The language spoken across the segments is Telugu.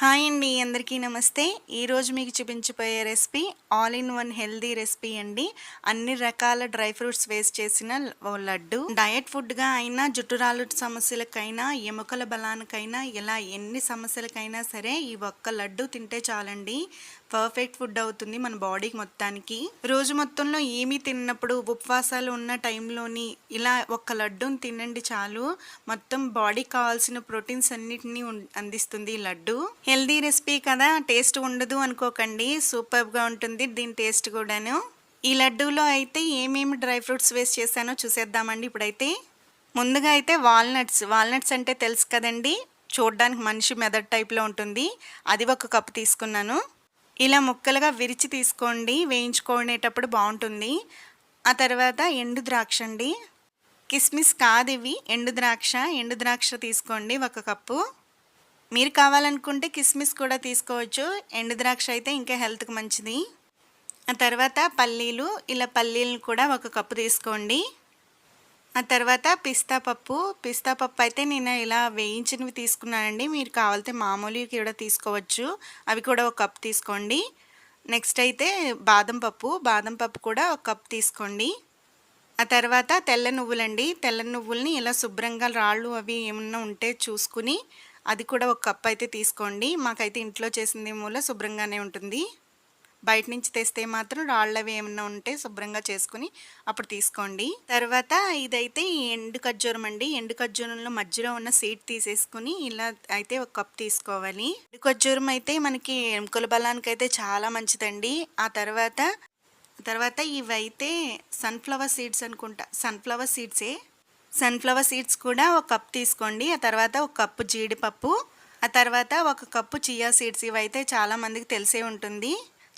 హాయ్ అండి అందరికీ నమస్తే. ఈరోజు మీకు చూపించిపోయే recipe all in one healthy recipe అండి. అన్ని రకాల డ్రై ఫ్రూట్స్ వేస్ట్ చేసిన లడ్డు. డయట్ ఫుడ్గా అయినా జుట్టురాలు సమస్యలకైనా ఎముకల బలానికైనా ఇలా ఎన్ని సమస్యలకైనా సరే ఈ ఒక్క లడ్డు తింటే చాలండి. పర్ఫెక్ట్ ఫుడ్ అవుతుంది మన బాడీకి మొత్తానికి. రోజు మొత్తంలో ఏమీ తిన్నప్పుడు ఉపవాసాలు ఉన్న టైంలోని ఇలా ఒక్క లడ్డూని తినండి చాలు. మొత్తం బాడీకి కావాల్సిన ప్రోటీన్స్ అన్నిటినీ అందిస్తుంది ఈ లడ్డు. హెల్దీ రెసిపీ కదా టేస్ట్ ఉండదు అనుకోకండి. సూపర్గా ఉంటుంది దీని టేస్ట్ కూడాను. ఈ లడ్డూలో అయితే ఏమేమి డ్రై ఫ్రూట్స్ వేస్ట్ చేశానో చూసేద్దామండి ఇప్పుడైతే. ముందుగా అయితే వాల్నట్స్ వాల్నట్స్ అంటే తెలుసు కదండి. చూడడానికి మనిషి మెదడు టైప్లో ఉంటుంది. అది ఒక కప్పు తీసుకున్నాను. ఇలా ముక్కలుగా విరిచి తీసుకోండి. వేయించుకునేటప్పుడు బాగుంటుంది. ఆ తర్వాత ఎండు ద్రాక్ష అండి. కిస్మిస్ కాదు ఇవి. ఎండు ద్రాక్ష. ఎండు ద్రాక్ష తీసుకోండి ఒక కప్పు. మీరు కావాలనుకుంటే కిస్మిస్ కూడా తీసుకోవచ్చు. ఎండు ద్రాక్ష అయితే ఇంకా హెల్త్కి మంచిది. ఆ తర్వాత పల్లీలు. ఇలా పల్లీలను కూడా ఒక కప్పు తీసుకోండి. ఆ తర్వాత పిస్తా పప్పు. పిస్తా పప్పు అయితే నేను ఇలా వేయించినవి తీసుకున్నానండి. మీరు కావాలంటే మామూలువి కూడా తీసుకోవచ్చు. అవి కూడా ఒక కప్ తీసుకోండి. నెక్స్ట్ అయితే బాదం పప్పు. బాదం పప్పు కూడా ఒక కప్ తీసుకోండి. ఆ తర్వాత తెల్ల నువ్వులండి. తెల్ల నువ్వుల్ని ఇలా శుభ్రంగా రాళ్ళు అవి ఏమన్నా ఉంటే చూసుకుని అది కూడా ఒక కప్ అయితే తీసుకోండి. మాకైతే ఇంట్లో చేసింది మూల శుభ్రంగానే ఉంటుంది. బయట నుంచి తెస్తే మాత్రం రాళ్ళవి ఏమైనా ఏమన్నా ఉంటే శుభ్రంగా చేసుకుని అప్పుడు తీసుకోండి. తర్వాత ఇదైతే ఈ ఎండు ఖర్జూరం అండి. ఎండు ఖర్జూరంలో మధ్యలో ఉన్న సీడ్ తీసేసుకుని ఇలా అయితే ఒక కప్ తీసుకోవాలి. ఎండు ఖర్జూరం అయితే మనకి ఎముకల బలానికి అయితే చాలా మంచిదండి. ఆ తర్వాత తర్వాత ఇవైతే సన్ఫ్లవర్ సీడ్స్ అనుకుంటా. సన్ఫ్లవర్ సీడ్సే సన్ఫ్లవర్ సీడ్స్ కూడా ఒక కప్ తీసుకోండి. ఆ తర్వాత ఒక కప్పు జీడిపప్పు. ఆ తర్వాత ఒక కప్పు చియా సీడ్స్ ఇవైతే చాలా మందికి తెలిసే ఉంటుంది.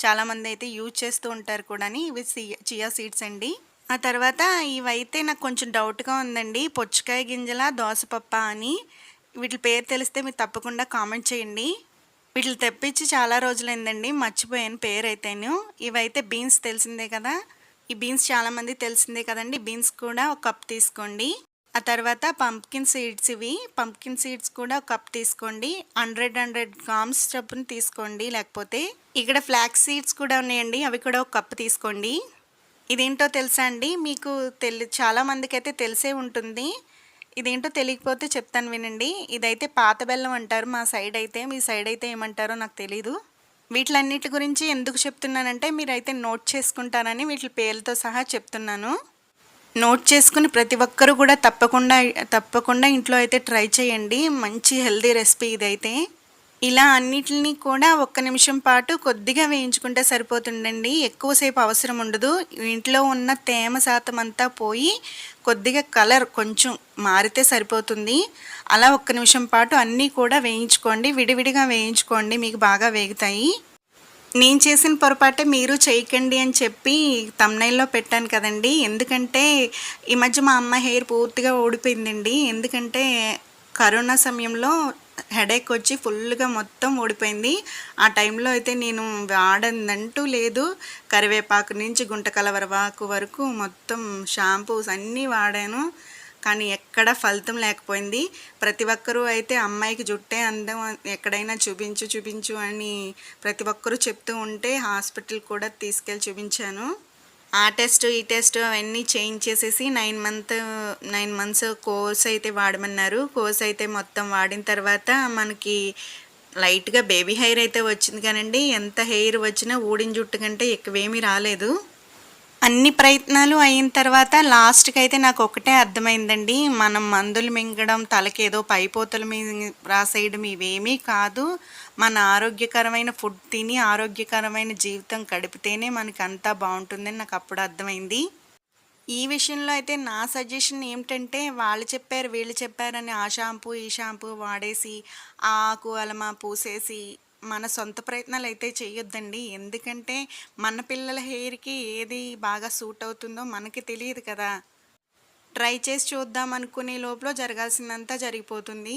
చాలామంది అయితే యూజ్ చేస్తూ ఉంటారు కూడా ఇవి చియా సీడ్స్ అండి. ఆ తర్వాత ఇవైతే నాకు కొంచెం డౌట్గా ఉందండి. పొచ్చకాయ గింజల దోసపప్ప అని. వీటి పేరు తెలిస్తే మీరు తప్పకుండా కామెంట్ చేయండి. వీటిని తెప్పించి చాలా రోజులైందండి. మర్చిపోయాను పేరు అయితేను ఇవైతే బీన్స్ తెలిసిందే కదా. ఈ బీన్స్ చాలామంది తెలిసిందే కదండి. బీన్స్ కూడా ఒక కప్ తీసుకోండి. ఆ తర్వాత పంప్కిన్ సీడ్స్ ఇవి. పంప్కిన్ సీడ్స్ కూడా ఒక కప్ తీసుకోండి. హండ్రెడ్ హండ్రెడ్ గ్రామ్స్ చొప్పున తీసుకోండి. లేకపోతే ఇక్కడ ఫ్లాక్స్ సీడ్స్ కూడా ఉన్నాయండి. అవి కూడా ఒక కప్ తీసుకోండి. ఇదేంటో తెలుసా అండి? మీకు తెలి చాలా మందికి అయితే తెలిసే ఉంటుంది. ఇదేంటో తెలియకపోతే చెప్తాను వినండి. ఇదైతే పాత బెల్లం అంటారు. మా సైడ్ అయితే మీ సైడ్ అయితే ఏమంటారో నాకు తెలీదు. వీటిలన్నిటి గురించి ఎందుకు చెప్తున్నానంటే మీరైతే నోట్ చేసుకుంటారని వీటి పేర్లతో సహా చెప్తున్నాను. నోట్ చేసుకుని ప్రతి ఒక్కరూ కూడా తప్పకుండా తప్పకుండా ఇంట్లో అయితే ట్రై చేయండి. మంచి హెల్దీ రెసిపీ ఇదైతే. ఇలా అన్నిటిని కూడా ఒక్క నిమిషం పాటు కొద్దిగా వేయించుకుంటే సరిపోతుందండి. ఎక్కువసేపు అవసరం ఉండదు. ఇంట్లో ఉన్న తేమ శాతం అంతా పోయి కొద్దిగా కలర్ కొంచెం మారితే సరిపోతుంది. అలా ఒక్క నిమిషం పాటు అన్నీ కూడా వేయించుకోండి. విడివిడిగా వేయించుకోండి. మీకు బాగా వేగుతాయి. నేను చేసిన పొరపాటే మీరు చేయకండి అని చెప్పి తమ్నైల్లో పెట్టాను కదండి. ఎందుకంటే ఈ మధ్య మా అమ్మ హెయిర్ పూర్తిగా ఓడిపోయిందండి ఎందుకంటే కరోనా సమయంలో హెడేక్ వచ్చి ఫుల్గా మొత్తం ఓడిపోయింది ఆ టైంలో అయితే నేను వాడందంటూ లేదు. కరివేపాకు నుంచి గుంట కలవరవాకు వరకు మొత్తం షాంపూస్ అన్నీ వాడాను. కానీ ఎక్కడ ఫలితం లేకపోయింది. ప్రతి ఒక్కరూ అయితే అమ్మాయికి జుట్టే అందం ఎక్కడైనా చూపించు చూపించు అని ప్రతి ఒక్కరూ చెప్తూ ఉంటే హాస్పిటల్ కూడా తీసుకెళ్ళి చూపించాను. ఆ టెస్ట్ ఈ టెస్ట్ అవన్నీ చేంజ్ చేసేసి nine month nine months course అయితే వాడమన్నారు. కోర్స్ అయితే మొత్తం వాడిన తర్వాత మనకి లైట్గా బేబీ హెయిర్ అయితే వచ్చింది కానండి ఎంత హెయిర్ వచ్చినా ఊడిన జుట్టు కంటే ఎక్కువేమీ రాలేదు. అన్ని ప్రయత్నాలు అయిన తర్వాత లాస్ట్కి అయితే నాకు ఒకటే అర్థమైందండి. మనం మందులు మింగడం తలకి ఏదో పైపోతలు మీ రాసేయడం ఇవేమీ కాదు. మన ఆరోగ్యకరమైన ఫుడ్ తిని ఆరోగ్యకరమైన జీవితం గడిపితేనే మనకి అంతా బాగుంటుందని నాకు అప్పుడు అర్థమైంది. ఈ విషయంలో అయితే నా సజెషన్ ఏమిటంటే వాళ్ళు చెప్పారు వీళ్ళు చెప్పారని ఆ షాంపూ ఈ షాంపూ వాడేసి ఆ ఆకు అలమా పూసేసి మన సొంత ప్రయత్నాలు అయితే చేయొద్దండి ఎందుకంటే మన పిల్లల హెయిర్కి ఏది బాగా సూట్ అవుతుందో మనకి తెలియదు కదా. ట్రై చేసి చూద్దాం అనుకునే లోపల జరగాల్సిందంతా జరిగిపోతుంది.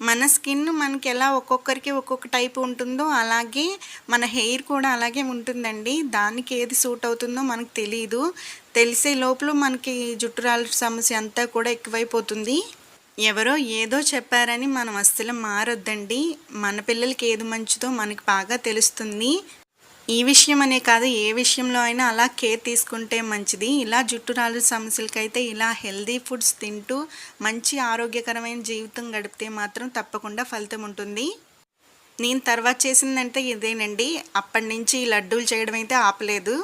మన స్కిన్ మనకి ఎలా ఒక్కొక్కరికి ఒక్కొక్క టైప్ ఉంటుందో అలాగే మన హెయిర్ కూడా అలాగే ఉంటుందండి. దానికి ఏది సూట్ అవుతుందో మనకు తెలియదు తెలిసే లోపల మనకి జుట్టు రాళ్ళ సమస్య అంతా కూడా ఎక్కువైపోతుంది. ఎవరో ఏదో చెప్పారని మనం అస్సలు మారొద్దండి. మన పిల్లలకి ఏది మంచిదో మనకి బాగా తెలుస్తుంది. ఈ విషయం అనే కాదు ఏ విషయంలో అయినా అలా కేర్ తీసుకుంటే మంచిది. ఇలా జుట్టు రాలు సమస్యలకైతే ఇలా హెల్దీ ఫుడ్స్ తింటూ మంచి ఆరోగ్యకరమైన జీవితం గడిపితే మాత్రం తప్పకుండా ఫలితం ఉంటుంది. నేను తర్వాత చేసిందంటే ఇదేనండి. అప్పటి నుంచి ఈ లడ్డూలు చేయడం అయితే ఆపలేదు.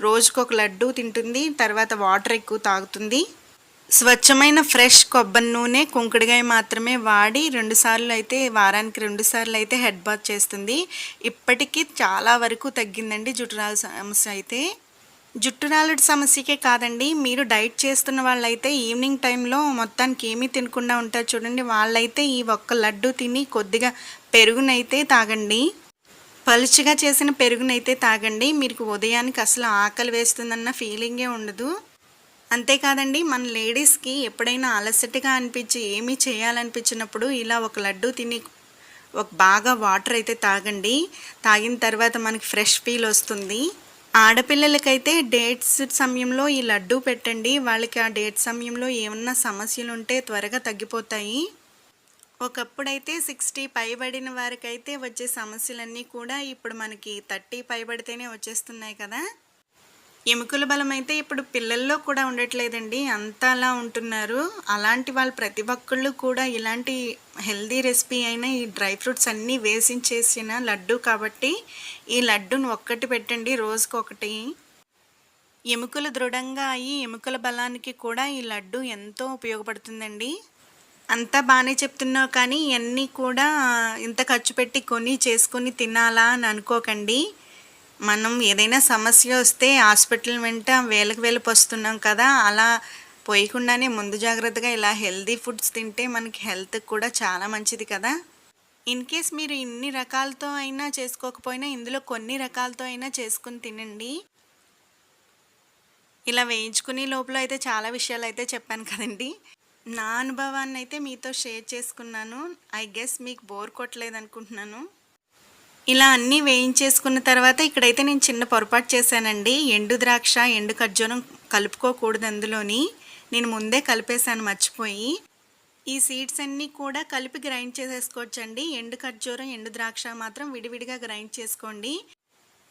రోజుకొక లడ్డూ తింటుంది తర్వాత వాటర్ ఎక్కువ తాగుతుంది. స్వచ్ఛమైన ఫ్రెష్ కొబ్బరి నూనె కుంకుడుగాయ మాత్రమే వాడి రెండుసార్లు అయితే వారానికి రెండుసార్లు అయితే హెడ్ బాత్ చేస్తుంది. ఇప్పటికీ చాలా వరకు తగ్గిందండి జుట్టురాల సమస్య అయితే. జుట్టురాలుడి సమస్యకే కాదండి మీరు డైట్ చేస్తున్న వాళ్ళైతే ఈవినింగ్ టైంలో మొత్తానికి ఏమీ తినకుండా ఉంటారు చూడండి. వాళ్ళైతే ఈ ఒక్క లడ్డు తిని కొద్దిగా పెరుగునైతే తాగండి. పలుచగా చేసిన పెరుగునైతే తాగండి. మీకు ఉదయానికి అసలు ఆకలి వేస్తుందన్న ఫీలింగే ఉండదు. అంతేకాదండి మన లేడీస్కి ఎప్పుడైనా అలసటగా అనిపించి ఏమీ చేయాలనిపించినప్పుడు ఇలా ఒక లడ్డు తిని ఒక బాగా వాటర్ అయితే తాగండి. తాగిన తర్వాత మనకి ఫ్రెష్ ఫీల్ వస్తుంది. ఆడపిల్లలకైతే డేట్స్ సమయంలో ఈ లడ్డు పెట్టండి. వాళ్ళకి ఆ డేట్ సమయంలో ఏమన్నా సమస్యలు ఉంటే త్వరగా తగ్గిపోతాయి. ఒకప్పుడైతే సిక్స్టీ పైబడిన వారికైతే వచ్చే సమస్యలన్నీ కూడా ఇప్పుడు మనకి థర్టీ పైబడితేనే వచ్చేస్తున్నాయి కదా. ఎముకల బలం అయితే ఇప్పుడు పిల్లల్లో కూడా ఉండట్లేదండి. అంత అలా ఉంటున్నారు. అలాంటి వాళ్ళు ప్రతి ఒక్కళ్ళు కూడా ఇలాంటి హెల్దీ రెసిపీ అయిన ఈ డ్రై ఫ్రూట్స్ అన్నీ వేసించేసిన లడ్డు కాబట్టి ఈ లడ్డును ఒక్కటి పెట్టండి రోజుకొకటి. ఎముకలు దృఢంగా అయ్యి ఎముకల బలానికి కూడా ఈ లడ్డు ఎంతో ఉపయోగపడుతుందండి. అంతా బాగానే చెప్తున్నావు కానీ ఇవన్నీ కూడా ఇంత ఖర్చు పెట్టి కొని చేసుకొని తినాలా అని అనుకోకండి. మనం ఏదైనా సమస్య వస్తే హాస్పిటల్ వెంట వేలకు వేలకు వస్తున్నాం కదా అలా పోయకుండానే ముందు జాగ్రత్తగా ఇలా హెల్దీ ఫుడ్స్ తింటే మనకి హెల్త్ కూడా చాలా మంచిది కదా. ఇన్ కేస్ మీరు ఇన్ని రకాలతో అయినా చేసుకోకపోయినా ఇందులో కొన్ని రకాలతో అయినా చేసుకుని తినండి. ఇలా వేయించుకునే లోపల అయితే చాలా విషయాలు అయితే చెప్పాను కదండి. నా అనుభవాన్ని అయితే మీతో షేర్ చేసుకున్నాను. ఐ గెస్ మీకు బోర్ కొట్టలేదు అనుకుంటున్నాను ఇలా అన్నీ వేయించేసుకున్న తర్వాత ఇక్కడైతే నేను చిన్న పొరపాటు చేశానండి. ఎండు ద్రాక్ష ఎండు ఖర్జూరం కలుపుకోకూడదు అందులోని. నేను ముందే కలిపేశాను మర్చిపోయి. ఈ సీడ్స్ అన్నీ కూడా కలిపి గ్రైండ్ చేసేసుకోవచ్చండి. ఎండు ఖర్జూరం ఎండు ద్రాక్ష మాత్రం విడివిడిగా గ్రైండ్ చేసుకోండి.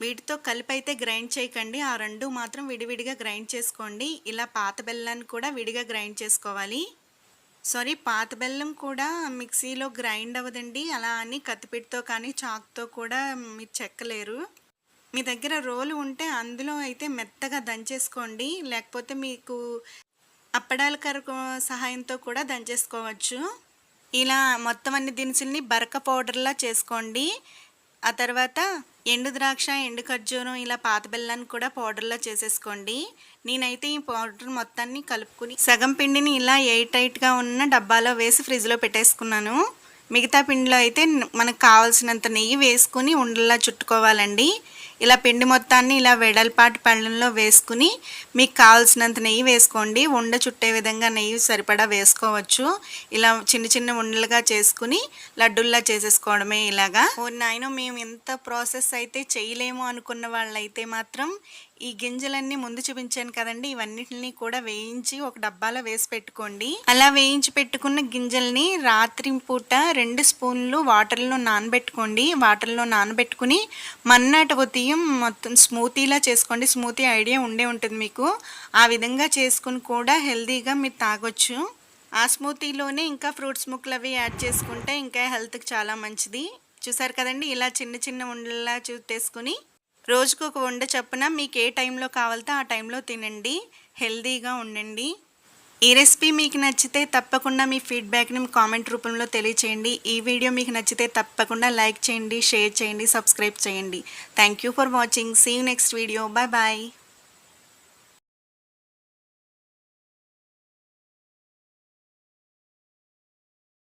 వీటితో కలిపి అయితే గ్రైండ్ చేయకండి. ఆ రెండు మాత్రం విడివిడిగా గ్రైండ్ చేసుకోండి. ఇలా పాత బెల్లాన్ని కూడా విడిగా గ్రైండ్ చేసుకోవాలి. సారీ పాత బెల్లం కూడా మిక్సీలో గ్రైండ్ అవ్వదండి. అలా అని కత్తిపెట్టితో కానీ చాక్తో కూడా మీరు చెక్కలేరు. మీ దగ్గర రోలు ఉంటే అందులో అయితే మెత్తగా దంచేసుకోండి. లేకపోతే మీకు అప్పడాల కరకు సహాయంతో కూడా దంచేసుకోవచ్చు. ఇలా మొత్తం అన్ని దినుసుల్ని బరక పౌడర్లా చేసుకోండి. ఆ తర్వాత ఎండు ద్రాక్ష ఎండు ఖర్జూరం ఇలా పాత బెల్లాన్ని కూడా పౌడర్లో చేసేసుకోండి. నేనైతే ఈ పౌడర్ మొత్తాన్ని కలుపుకుని సగం పిండిని ఇలా ఎయిట్ టైట్గా ఉన్న డబ్బాలో వేసి ఫ్రిడ్జ్లో పెట్టేసుకున్నాను. మిగతా పిండిలో అయితే మనకు కావాల్సినంత నెయ్యి వేసుకుని ఉండలా చుట్టుకోవాలండి. ఇలా పిండి మొత్తాన్ని ఇలా వెడల్పాటి పళ్ళల్లో వేసుకుని మీకు కావాల్సినంత నెయ్యి వేసుకోండి. ఉండ చుట్టే విధంగా నెయ్యి సరిపడా వేసుకోవచ్చు. ఇలా చిన్న చిన్న ఉండలుగా చేసుకుని లడ్డుల్లా చేసేసుకోవడమే ఇలాగా. ఓ నాయన మేము ఎంత ప్రాసెస్ అయితే చేయలేము అనుకున్న వాళ్ళైతే మాత్రం ఈ గింజలన్నీ ముందు చూపించాను కదండి ఇవన్నిటిని కూడా వేయించి ఒక డబ్బాలో వేసి పెట్టుకోండి. అలా వేయించి పెట్టుకున్న గింజల్ని రాత్రి పూట రెండు స్పూన్లు వాటర్లో నానబెట్టుకోండి. వాటర్లో నానబెట్టుకుని మన్నాటి ఉదయం మొత్తం స్మూతీలా చేసుకోండి. స్మూతీ ఐడియా ఉండే ఉంటుంది మీకు. ఆ విధంగా చేసుకుని కూడా హెల్తీగా మీరు తాగొచ్చు. ఆ స్మూతీలోనే ఇంకా ఫ్రూట్స్ ముక్కలు అవి యాడ్ చేసుకుంటే ఇంకా హెల్త్కి చాలా మంచిది. చూసారు కదండి ఇలా చిన్న చిన్న ఉండలా చుట్టేసుకుని రోజుకు ఒక వండ చొప్పున మీకు ఏ టైంలో కావాలితే ఆ టైంలో తినండి హెల్దీగా ఉండండి. ఈ రెసిపీ మీకు నచ్చితే తప్పకుండా మీ ఫీడ్బ్యాక్ని కామెంట్ రూపంలో తెలియచేయండి. ఈ వీడియో మీకు నచ్చితే తప్పకుండా లైక్ చేయండి షేర్ చేయండి సబ్స్క్రైబ్ చేయండి. Thank you for watching see next video bye bye